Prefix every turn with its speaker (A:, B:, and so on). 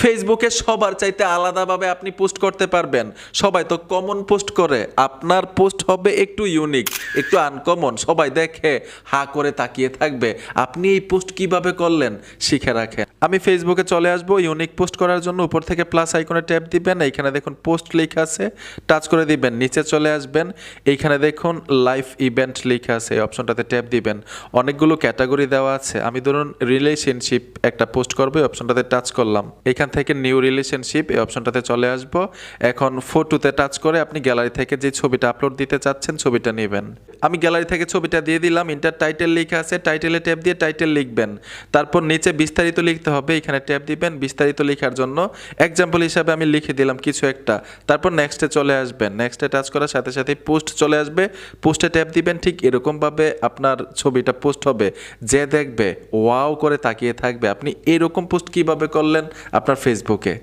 A: ফেসবুকে সবার চাইতে আলাদাভাবে আপনি পোস্ট করতে পারবেন। সবাই তো কমন পোস্ট করে। আপনার পোস্ট হবে একটু ইউনিক একটু আনকমন সবাই দেখে, হা করে তাকিয়ে থাকবে। আপনি এই পোস্ট কীভাবে করলেন, শিখে রাখেন। আমি ফেসবুকে চলে আসব ইউনিক পোস্ট করার জন্য উপর থেকে প্লাস আইকনে ট্যাপ দিবেন। এইখানে দেখুন পোস্ট লেখা আছে টাচ করে দিবেন। নিচে চলে আসবেন। এইখানে দেখুন লাইভ ইভেন্ট লেখা আছে, এই অপশনটাতে ট্যাপ দিবেন। অনেকগুলো ক্যাটাগরি দেওয়া আছে। আমি ধরুন রিলেশনশিপ একটা পোস্ট করব, এই অপশনটাতে টাচ করলাম। এখান থেকে নিউ রিলেশনশিপ এই অপশনটাতে চলে আসব। এখন ফটোতে টাচ করে আপনি গ্যালারি থেকে যে ছবিটা আপলোড দিতে চাচ্ছেন ছবিটা নেবেন। আমি গ্যালারি থেকে ছবিটা দিয়ে দিলাম ইন্টার টাইটেল লেখা আছে টাইটেলে ট্যাপ দিয়ে টাইটেল লিখবেন। তারপর নিচে বিস্তারিত লিখতে হবে, এখানে ট্যাপ দিবেন, বিস্তারিত লেখার জন্য এক্সাম্পল হিসাবে আমি লিখে দিলাম কিছু একটা। তারপর নেক্সটে চলে আসবেন। নেক্সটে টাচ করার সাথে সাথে পোস্ট চলে আসবে। পোস্টে ট্যাপ দিবেন, ঠিক এরকমভাবে আপনার ছবিটা পোস্ট হবে। যে দেখবে ওয়াও করে তাকিয়ে থাকবে। আপনি এরকম পোস্ট কীভাবে করলেন? আপনার ফেসবুকে